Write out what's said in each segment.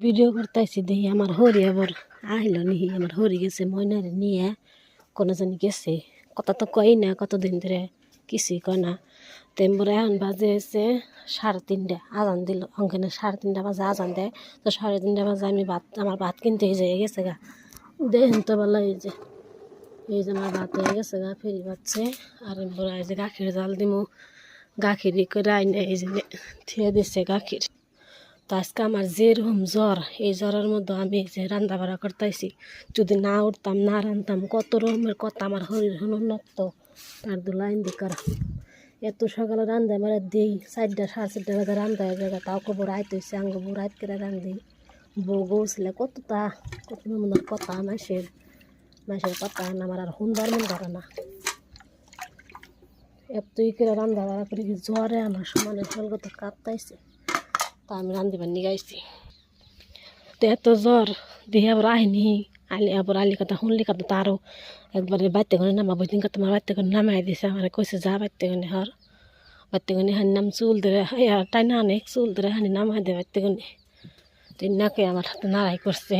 Video করতেছি দেখি আমার হরি আবার আইল নিহি, আমার হরি গেছে, ময়নারে নিয়ে কোনো জানি গেছে। কথা তো কই না, কতদিন ধরে কিছুই কয় না। তেমপরে এখন বাজে হয়েছে সাড়ে তিনটা, আজান দিল। ওখানে সাড়ে তিনটা বাজে আজান দেয়। তো সাড়ে তিনটা বাজে আমি ভাত, আমার ভাত কিনতে হয়ে গেছে গা। দেখেন তো বলা এই যে এই যে আমার ভাত হয়ে গেছে গা, ফেরি পাচ্ছে আর এরপরে এই যে গাখির জাল দিমু। গাখির করে আইনে এই যে, থিয়ে দিচ্ছে গাখির। তো আজকে আমার যেরকম জ্বর। এই জ্বরের মধ্যে আমি যে রান্না বাড়া করতেছি যদি না উঠতাম, না রান্ধতাম কত রকমের কথা আমার শরীর নক্ত তার দু লাইন দিকার এত সকালে রান্ধে আমার দিই, চারটা, সাড়ে চারটা বাজে রান্ধা হয়ে যায় তাও কবর আইতে হয়েছে আঙ্গ বউ রাত করে রান্ধি বউ গৌছিলে কতটা, কত মনের কথা মাসের মাসের কথা আমার আর সুন্দর মন করে না। এতই করে রান্ধা বাড়া করে জ্বরে আমার সমানে সলগত কাঁপতাইছে। তা আমি রান্ধিবার নিগাইছি তো এত জ্বর দিয়ে আবার আহিনি, আলি আবার আলি কথা শুনলি কথা তারও একবারে বাইতে গনে নামাবো দিন কথা আমার বাইতে নামাই দিছে, আমার কইছে যা বাইতে গনে হর। বাইতে হানি নাম চুল ধরে তাই না অনেক চুল ধরে হানি নামাই দে বাইতে গনে তো নাকে আমার হাতে নাড়াই করছে।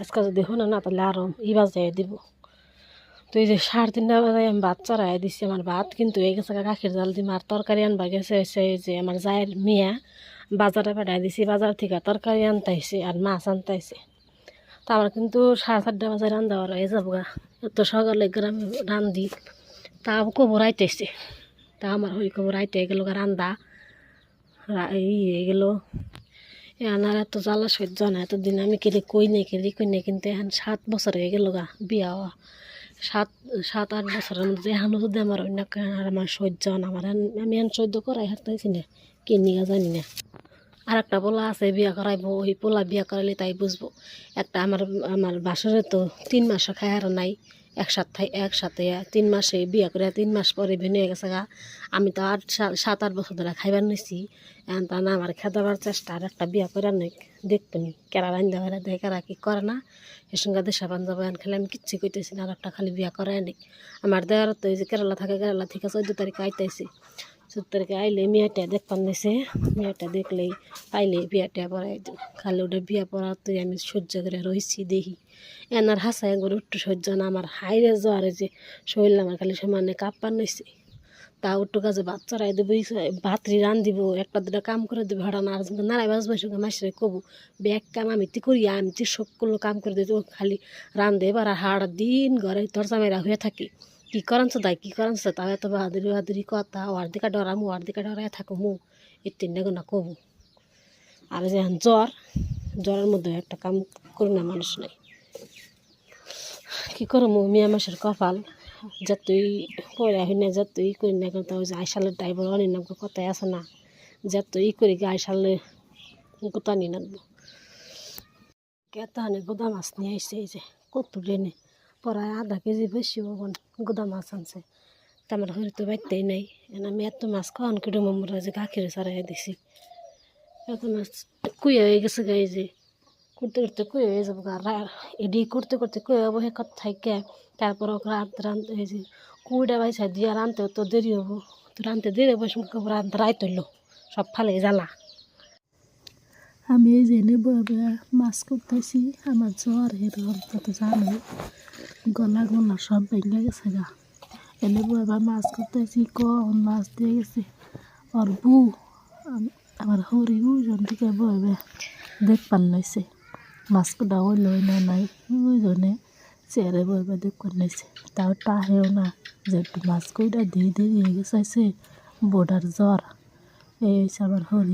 আজকাল যদি শোনো না তাহলে আরও ই বাজাই দিব। তো এই যে সাড়ে তিনটা বাজায় আমি ভাত চড়াই দিছি, আমার ভাত কিন্তু এই গেছে গাখির জাল দিম, আর তরকারি আনবা গেছে এই যে আমার জায়ের মিয়া। বাজারে পাঠাই দিছি, বাজার থেকে তরকারি আনতাইছে আর মাছ আনতাইছে। তো আমার কিন্তু সাড়ে চারটা বাজায় রান্ধা আর হয়ে যাব গা। এত সকালে গ্রামে রান্ধি তাও কবর আইতেছে তা আমার হই কবর আইতে গেল রান্দা। ই হয়ে গেল। এনার এত জ্বালা সহ্য না, এতদিন আমি কেলি কই নেই কেলি কই নেই কিন্তু এখন সাত বছর হয়ে গেল গা বিয়া হওয়া। সাত সাত, আট বছরের মধ্যে এখনও যদি আমার অন্য আমার সহ্য না, আমার আমি এখন সহ্য করাই হারতেছি না, কে নিয়ে জানি না। আর একটা পোলা আছে, বিয়া করাইবো, ওই পোলা বিয়া করাইলে তাই বুঝব। একটা আমার আমার বাসরে তো তিন মাসও খায় আর নাই। একসাথে একসাথে তিন মাসে বিয়া করে তিন মাস পরে হয়ে গেছে গা। আমি তো আট সাত, আট বছর ধরে খাইবার নিছি। এখন তা না আমার খেদাবার চেষ্টা, আর একটা বিয়া করে নেই দেখবেনি কেরা রান্ধা বেড়া দেয়, কেরা কি করে না? এর সঙ্গে দেশা বান্ধব এখন খালি আমি কিচ্ছু কইতেছি না, আর একটা খালি বিয়া করাই নেই আমার দেওয়ার তো এই যে কেরালা থাকে, কেরালা থেকে চোদ্দ তারিখ আইতেছি তারিখে আইলে মেয়েটা দেখবার নিছে মেয়েটা দেখলেই পাইলে বিয়াটা পড়াই খালি ওটা বিয়া পড়া আমি সহ্য করে রইছি দেখি এনার হাসা একবার একটু সহ্য না আমার হাইরে জ্বরে যে শরীর আমার খালি সমানে কাঁপার নিছে তা একটু কাজে ভাত চড়াই দেবো ভাতরি রান দিব একটা দুটা কাম করে দেবো হঠাৎ আর নাড়াই বাজবার সঙ্গে মাসিরে কবু ব্যাগ কাম আমি তি করি আমি তি সকল কাম করে দিতে খালি রান দেব আর হাড় দিন ঘরে দরজা মেরা হয়ে থাকি কি করানছ দাই? কি করানছ? তাও এত বাহাদুরি বাহাদুরি কথা ওর দিকে ডরামু দিকে ডরাই থাকো মু এই তিনটা গুণা কবু আর যে এখন জ্বর জ্বরের মধ্যে একটা কাম করি না মানুষ নাই। কি করব মিয়া মাসের কপাল যতই পড়া হই না যতই করি না কেন তাও আইসালের ড্রাইভার অনেক নাম কথাই আছে না। যতই করি কি আইসালে কোথা নিয়ে নাকবো কেতানে গোদা মাছ নিয়ে আসছে এই যে, কত ডেনে প্রায় আধা কেজি বেশি ওখান গোদা মাছ আনছে। তা আমার তো বাড়তেই নাই আমি এত মাছ খাওয়ান কেটে মামরা যে গাখির সারাই দিছি। এত মাছ কুইয়া হয়ে গেছে গাই যে। করতে করতে কুয়ে হয়ে যাব এডি করতে করতে কুয়ে যাব হে কত থাকে তারপর ওকে রাঁধতে রাঁধতে এই যে কুড়িটা বাইসা দিয়ে রাঁধতে তো দেরি হব। তো রাঁধতে দেরি হব সময় রাঁধতে রায় তুললো। সব ফালে জ্বালা। আমি এই যে নেব মাছ করতেছি আমার জ্বর এরকম তো জানো গলা গলা সব ভেঙে গেছে গা। এনে এবার মাছ করতেছি, কম মাছ দিয়ে গেছে। আর বউ, আম- আমার হরি ওইজন থেকে বইবে দেখবার নাইছে মাছ কোটা হইল না নাই ওইজনে চেয়ারে বইবে দেখবার নাইছে তাও টাহেও না, যে মাছ কইটা দিয়ে দিয়ে গেছে বোর্ডার জ্বর। এই আমার হরি।